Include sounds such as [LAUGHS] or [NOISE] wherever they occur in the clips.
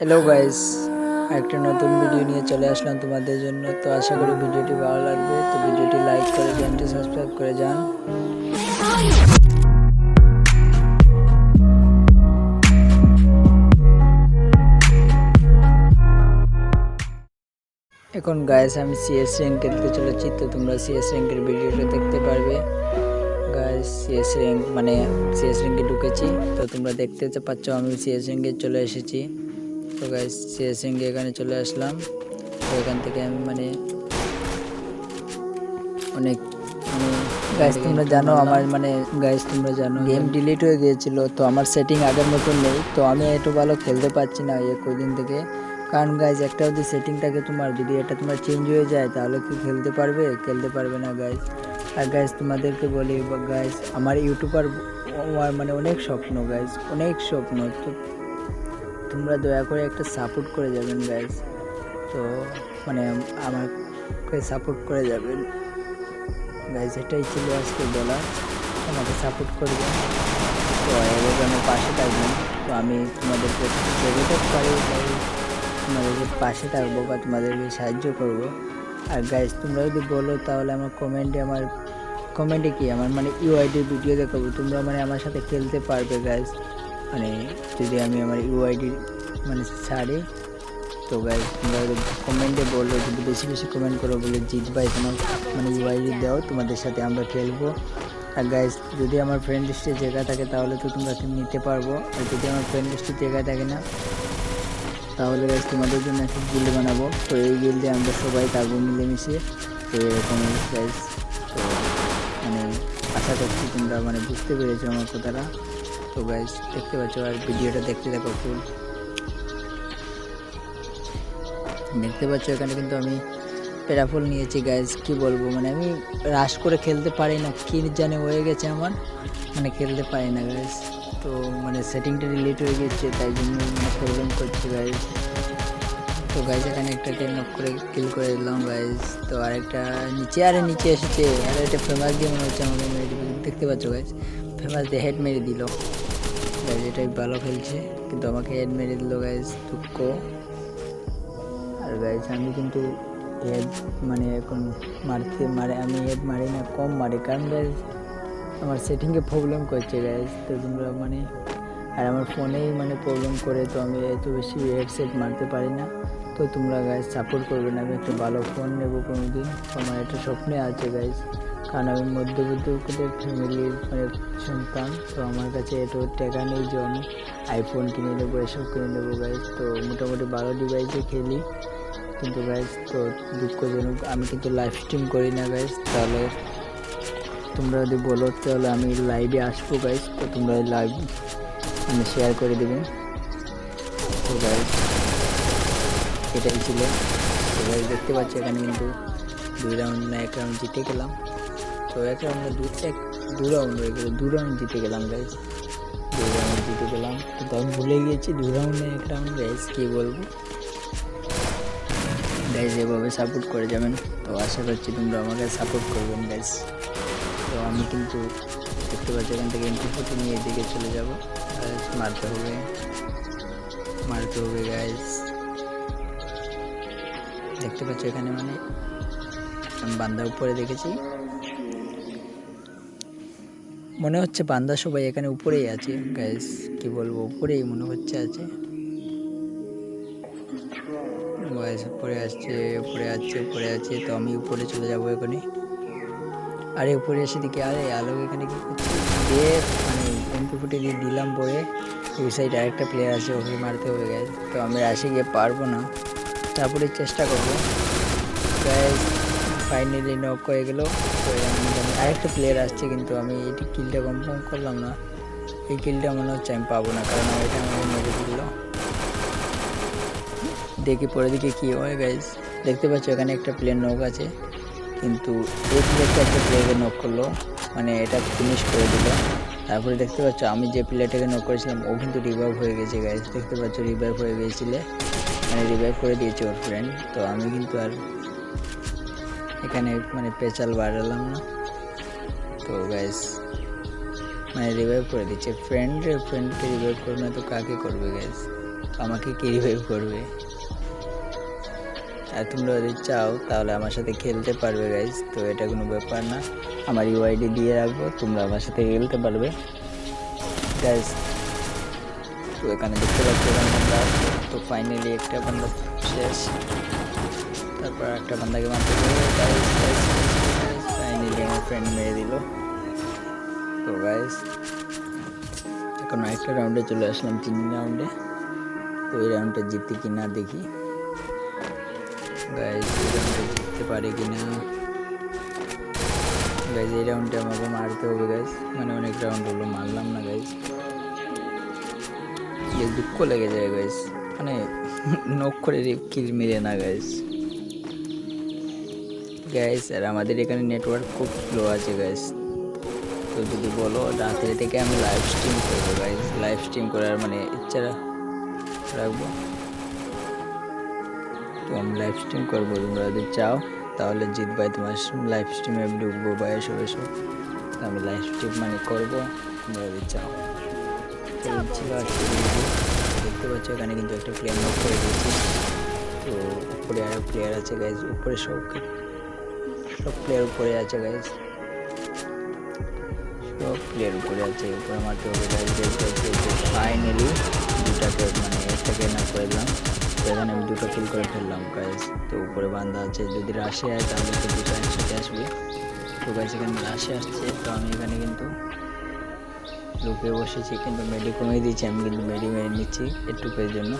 Hello guys একটা নতুন video নিয়ে চলে আসলাম তোমাদের জন্য। তো আশা করি ভিডিওটি ভালো লাগবে। তো ভিডিওটি লাইক করে চ্যানেলটি সাবস্ক্রাইব করে যান। এখন গাইস আমি সিএস র্যাঙ্ক খেলতে চলেছি। তো তোমরা সিএস র্যাঙ্কের ভিডিওটা দেখতে পারবে। গাইস সিএস র্যাঙ্ক মানে সিএস র্যাঙ্কে ঢুকেছি। তো তোমরা দেখতে পাচ্ছ, আমি সিএস র্যাঙ্কে চলে এসেছি। তো গাইস সিএস র্যাঙ্কে এখানে চলে আসলাম। তো এখান থেকে আমি মানে অনেক গাইস তোমরা জানো আমার মানে গাইস তোমরা জানো গেম ডিলিট হয়ে গিয়েছিল তো আমার সেটিং আগের মতন নেই তো আমি একটু ভালো খেলতে পারছি না এই কদিন থেকে। কারণ গাইজ একটা যদি সেটিংটাকে তোমার যদি এটা তোমার চেঞ্জ হয়ে যায় তাহলে কি খেলতে পারবে? খেলতে পারবে না গাইজ আর গাইজ তোমাদেরকে বলি গাইজ আমার ইউটিউবার মানে অনেক স্বপ্ন গাইজ অনেক স্বপ্ন। তো তোমরা দয়া করে একটা সাপোর্ট করে যাবেন গাইজ তো মানে আমাকে সাপোর্ট করে যাবেন। গাইজ এটাই ছিল আজকে বলা আমাকে সাপোর্ট করবেন তো এভাবে আমার পাশে থাকবেন তো, আমি তোমাদেরকে যতটুকু পারি, তাই তোমাদেরকে পাশে থাকব বা তোমাদেরকে সাহায্য করব। আর গাইজ তোমরা যদি বলো, তাহলে আমার কমেন্টে আমার কমেন্টে কি? আমার মানে ইউআইডির ভিডিও দেখাবো। তোমরা মানে আমার সাথে খেলতে পারবে গাইজ মানে যদি আমি আমার ইউআইডি মানে ছাড়ি, তো গাইজ তোমরা কমেন্টে বলল যদি বেশি বেশি কমেন্ট করো বলে জিত ভাই, তোমার মানে ইউআইডি দাও, তোমাদের সাথে আমরা খেলব। আর গাইজ যদি আমার ফ্রেন্ড লিস্টে জায়গা থাকে, তাহলে তো তোমরা নিতে পারব। আর যদি আমার ফ্রেন্ড লিস্টে জায়গা থাকে না, তাহলে গাইজ তোমাদের জন্য একটা গিল্ড বানাবো। তো এই গিল্ডে আমরা সবাই থাকব মিলেমিশে। তো এরকম গাইজ তো মানে আশা করছি তোমরা মানে বুঝতে পেরেছ আমার কথাটা। তো গাইজ দেখতে পাচ্ছ, আর ভিডিওটা দেখতে থাকো ফুল দেখতে পাচ্ছ, এখানে কিন্তু আমি প্যারাফল নিয়েছি গাইজ কি বলব? মানে আমি রাশ করে খেলতে পারি না, কি জানে হয়ে গেছে আমার। মানে খেলতে পারি না গাইজ তো মানে সেটিংটা রিলেট হয়ে গেছে, তাই জন্য মানে প্রবলেম করছে গাইজ তো গাইজ এখানে একটা টেন অফ করে কিল করে দিলাম গাইজ তো আরেকটা নিচে, আরে নিচে এসেছে। আর একটা ফেমাস দিয়ে মনে হচ্ছে আমাকে দেখতে পাচ্ছ গাইজ ফেমাস দিয়ে হেড মেরে দিল। এটাই ভালো খেলছে, কিন্তু আমাকে হেড মেরে দিল গাইজ দুঃখ। আর গাইজ আমি কিন্তু হেড মানে এখন মারতে মারে, আমি হেড মারি না, কম মারি, কারণ গাইজ আমার সেটিংয়ে প্রবলেম করছে গাইজ তো তোমরা মানে আর আমার ফোনেই মানে প্রবলেম করে, তো আমি এত বেশি হেডসেট মারতে পারি না। তো তোমরা গাইজ সাপোর্ট করবে না, আমি একটা ভালো ফোন নেব কোনো দিন আমার একটা স্বপ্নে আছে গাইজ কারণ আমি মধ্যবিত্ত ফ্যামিলির মানে সন্তান, তো আমার কাছে এত টাকা নেই যে আমি আইফোন কিনে নেব, এসব কিনে নেব গাইজ তো মোটামুটি ভালো ডিভাইসে খেলি। কিন্তু গাইজ তো দুঃখজনক, আমি কিন্তু লাইভ স্ট্রিম করি না গাইজ তাহলে তোমরা যদি বলো, তাহলে আমি লাইভে আসব গাইজ তো তোমরা লাইভ মানে শেয়ার করে দেবেন তো গাইজ এটাই ছিল। তো গাইজ দেখতে পাচ্ছি এখানে কিন্তু দুই রাউন্ড না, এক রাউন্ড জিতে গেলাম। তো এক রাউন্ডে দু এক, দু রাউন্ড হয়ে গেলো, দু রাউন্ড জিতে গেলাম গাইজ দু রাউন্ড জিতে গেলাম। কিন্তু আমি ভুলে গিয়েছি, দু রাউন্ডে এক রাউন্ড গাইজ কী বলব? গাইজ এভাবে সাপোর্ট করে যাবেন। তো আশা করছি তোমরা আমাকে সাপোর্ট করবেন গাইজ তো আমি কিন্তু দেখতে পাচ্ছি, এখান থেকে এন্ট্রি ফটো নিয়ে এদিকে চলে যাব। মারতে হবে। মারতে হবে গাইজ দেখতে পাচ্ছ এখানে মানে? আমি বান্দা উপরে দেখেছি। মনে হচ্ছে বান্দা সবাই এখানে উপরেই আছে গ্যাস কি বলব, উপরেই মনে হচ্ছে আছে। বয়স উপরে আসছে উপরে আসছে, উপরে আছে তো আমি উপরে চলে যাব এখানে আরে, উপরে এসে দেখি, আরে, আলো এখানে কি করছে? মানে এমপি ফুটে দিয়ে দিলাম পরে। ওই সাইড আরেকটা প্লেয়ার আছে, ওকে মারতে হবে গ্যাস তো আমি আসে গিয়ে পারব না। তারপরে চেষ্টা করব। গ্যাস ফাইনালি নক হয়ে গেলো। আরেকটা প্লেয়ার আসছে, কিন্তু আমি এটি কিলটা কনফার্ম করলাম না। এই কিলটা মনে হচ্ছে আমি পাবো না, কারণ এটা আমাকে মেরে দিল দেখি পরে দিকে কী হয় গাইজ দেখতে পাচ্ছ, এখানে একটা প্লেন নক আছে, কিন্তু এই প্লেয়ারটা একটা প্লেয়ারকে নক করল মানে এটা ফিনিশ করে দিল। তারপরে দেখতে পাচ্ছ, আমি যে প্লেয়ারটাকে নক করেছিলাম, ও কিন্তু রিভাইভ হয়ে গেছে গাইজ দেখতে পাচ্ছ রিভাইভ হয়ে গিয়েছিলে মানে রিভাইভ করে দিয়েছে ওর ফ্রেন্ড তো আমি কিন্তু আর এখানে মানে পেঁচাল বাড়ালাম না। তো গাইজ মানে রিভাইভ করে দিচ্ছে। ফ্রেন্ড ফ্রেন্ডকে রিভাইভ করবে না তো কাকে করবে তো আমাকে কে রিভাইভ করবে? আর তোমরা যদি চাও, তাহলে আমার সাথে খেলতে পারবে গাইজ তো এটা কোনো ব্যাপার না। আমার ইউআইডি দিয়ে রাখব, তোমরা আমার সাথে খেলতে পারবে। গাইজ তো এখানে দেখতে পাচ্ছ। তো ফাইনালি একটা বান্দা শেষ। একটা বান্দাকে মারতে ফাইনালি আমার ফ্রেন্ড মেরে দিল। তো গাইজ এখন আরেকটা রাউন্ডে চলে আসলাম, তিন রাউন্ডে তো এই রাউন্ডটা জিততে কি না দেখি। গাইজ এই রাউন্ডটা জিততে পারে কি না গাইজ এই রাউন্ডে আমাকে মারতে হবে গাইজ মানে অনেক রাউন্ড হলো, মারলাম না গাইজ দুঃখ লেগে যায় গাইজ মানে [LAUGHS] নখ করে কিল মিলে না গাইজ গাইজ আর আমাদের এখানে নেটওয়ার্ক খুব স্লো আছে গাইজ তো যদি বলো রাত্রে থেকে আমি লাইভ স্ট্রিম করব গাইজ লাইভ স্ট্রিম করার মানে ইচ্ছা রাখব। তো আমি লাইভ স্ট্রিম করব তোমরা যদি চাও তাহলে জিতবাই তোমার লাইভ স্ট্রিমে ঢুকবো বা এসো এসো। তো আমি লাইভ স্ট্রিম মানে করব তোমরা যদি চাও। দেখতে পাচ্ছ এখানে কিন্তু একটা প্লেয়ার করে দিয়েছি। তো উপরে আরও প্লেয়ার আছে গাইজ উপরে সব সব প্লেয়ার উপরে আছে গাইজ সব প্লেয়ার উপরে আছে, উপরে মারতে হবে ফাইনালি দুটাকে মানে একটাকে না করে দিলাম। এখানে আমি দুটো কিল করে ফেললাম গাইজ তো উপরে বান্ধা আছে, যদি রাশে হয় তাহলে তো দুটো একসাথে আসবে। তো গাইজ এখানে রাশে আসছে, তো আমি এখানে কিন্তু লুকিয়ে বসেছি, কিন্তু মেডি কমিয়ে দিয়েছি, আমি কিন্তু মেডি মেরে নিচ্ছি একটুকের জন্য।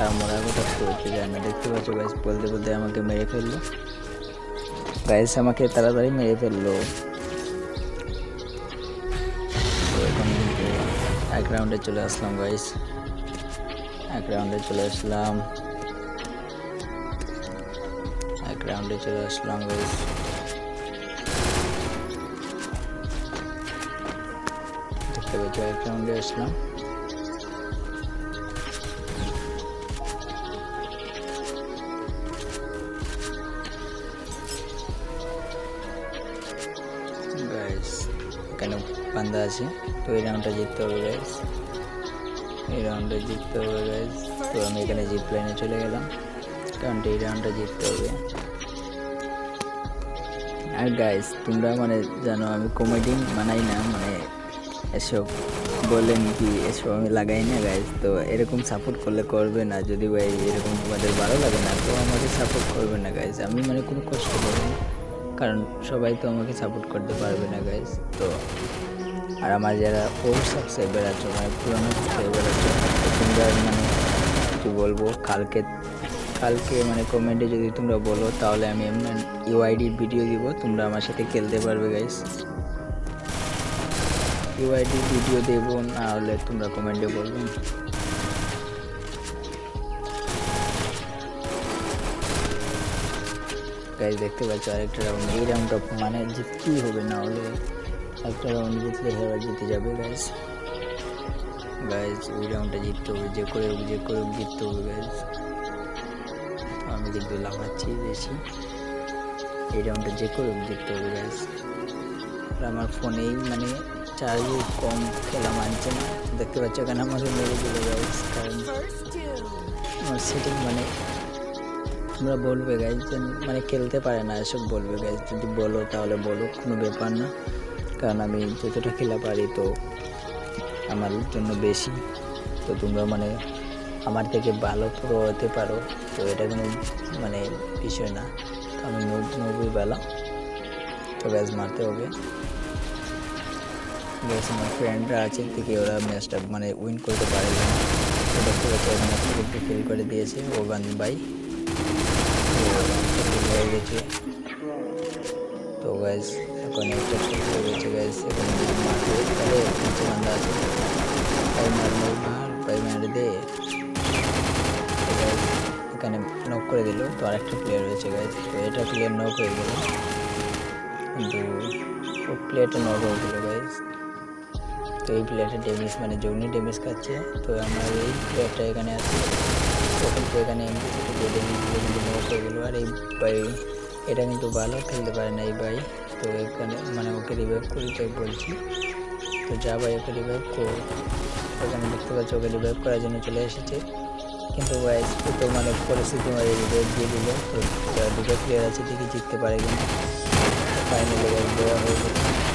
আর মরার কথা করতে যায় না, দেখতে পাচ্ছ গাইজ বলতে বলতে আমাকে মেরে ফেলল। গাইজ আমাকে তাড়াতাড়ি মেরে ফেলল। এক রাউন্ডে চলে আসলাম গাইজ এক রাউন্ডে চলে আসলাম। এক রাউন্ডে চলে আসলাম গাইজ দেখতে পাচ্ছ, এক রাউন্ডে আসলাম। এখানে বান্দা আছে। তো এই রাউন্ডটা জিততে হবে গাইস এই রাউন্ডটা জিততে হবে গাইস তো আমি এখানে জিপ লাইনে চলে গেলাম। কারণ এই রাউন্ডটা জিততে হবে। আর গাইস তোমরা মানে জানো আমি কমেডি বানাই না মানে এসব বললেন কি এসব আমি লাগাই না গাইজ তো এরকম সাপোর্ট করলে করবে না। যদি ভাই এরকম তোমাদের ভালো লাগে না, তো আমাকে সাপোর্ট করবে না গাইজ আমি মানে কোনো কষ্ট করব না। কারণ সবাই তো আমাকে সাপোর্ট করতে পারবে না গাইজ তো আর আমার যারা ওল্ড সাবস্ক্রাইবার আছে মানে পুরোনো সাবস্ক্রাইবার আছে, তোমরা মানে কি বলব, কালকে কালকে মানে কমেন্টে যদি তোমরা বলো, তাহলে আমি এমন ইউআইডির ভিডিও দিব, তোমরা আমার সাথে খেলতে পারবে গাইজ ইউআইডি ভিডিও দেবো, না হলে তোমরা কমেন্টে বলবেন গাইজ দেখতে পাচ্ছ আরেকটা রাউন্ড এই রাউন্ডটা মানে জিততেই হবে না হলে একটা রাউন্ড জিতলে হেরা জিতে যাবে গাইজ গাইজ ওই রাউন্ডটা জিততে হবে যে করে হোক যে করে হোক জিততে হবে গাইজ আমি কিন্তু লাফাচ্ছি বেশি। এই রাউন্ডটা যে করে হোক জিততে হবে গাইজ আর আমার ফোনেই মানে চার্জও কম খেলা মানছে না। দেখতে পাচ্ছ এখানে আমাকে মেরে দিল গাইজ কারণ আমার সেটিং মানে তোমরা বলবে গাইজ যে মানে খেলতে পারে না, এসব বলবে গাইজ যদি বলো তাহলে বলো, কোনো ব্যাপার না। কারণ আমি যতটা খেলা পারি তো আমার জন্য বেশি। তো তোমরা মানে আমার থেকে ভালো পুরো হতে পারো। তো এটা কোনো মানে বিষয় না। তো আমি নব্বই বেলা তো গ্যাস মারতে হবে। গ্যাস আমার ফ্রেন্ডরা আছে থেকে ওরা ম্যাচটা মানে উইন করতে পারে না এখানে একটু ফেল করে দিয়েছে ও বান্ধব ভাই। তো হয়ে গেছে। তো গ্যাস এখন একটা হয়ে গেছে গ্যাস এখন তাহলে নিচে বান্ধা আছে। ভাই মার মার মার এখানে নক করে দিল। তো আরেকটা প্লেয়ার রয়েছে গাইজ তো এটা প্লেয়ার নক হয়ে গেল। কিন্তু ও প্লেয়ারটা নক হয়ে গেল গাইজ তো এই প্লেয়ারটা ড্যামেজ মানে জৌনি ড্যামেজ খাচ্ছে। তো আমার এই প্লেয়ারটা এখানে আছে। কিন্তু এখানে এমনি কিন্তু আর এই ভাই, এটা কিন্তু ভালো খেলতে পারে না এই ভাই। তো এখানে মানে ওকে রিভাইভ করি তাই বলছি। তো যা ভাই ওকে রিভাইভ কর এখানে দেখতে পাচ্ছ ওকে রিভাইভ করার জন্য চলে এসেছে। কিন্তু ও তো মানে পরিস্থিতি মাঝে রিভাইভ দিয়ে দিল। তো দুটো প্লেয়ার আছে দেখি জিততে পারে কিনা। ফাইনালি দেওয়া হয়ে গেছে।